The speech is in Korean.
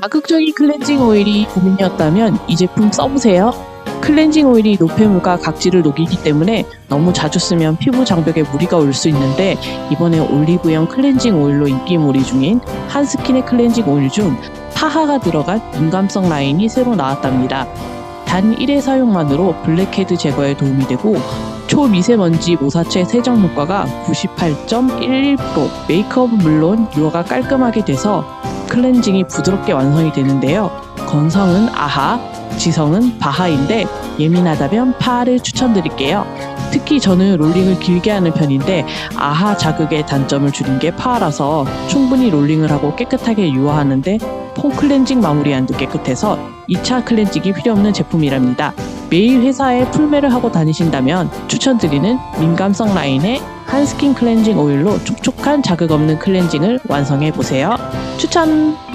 자극적인 클렌징 오일이 고민이었다면 이 제품 써보세요. 클렌징 오일이 노폐물과 각질을 녹이기 때문에 너무 자주 쓰면 피부 장벽에 무리가 올 수 있는데 이번에 올리브영 클렌징 오일로 인기몰이 중인 한스킨의 클렌징 오일 중 파하가 들어간 민감성 라인이 새로 나왔답니다. 단 1회 사용만으로 블랙헤드 제거에 도움이 되고 초미세먼지 모사체 세정 효과가 98.11% 메이크업은 물론 유화가 깔끔하게 돼서 클렌징이 부드럽게 완성이 되는데요. 건성은 아하, 지성은 바하인데 예민하다면 파를 추천드릴게요. 특히 저는 롤링을 길게 하는 편인데 아하 자극의 단점을 줄인 게 파라서 충분히 롤링을 하고 깨끗하게 유화하는데 폼 클렌징 마무리한 듯 깨끗해서 2차 클렌징이 필요 없는 제품이랍니다. 매일 회사에 풀매를 하고 다니신다면 추천드리는 민감성 라인의 한 스킨 클렌징 오일로 촉촉한 자극 없는 클렌징을 완성해 보세요. 추천!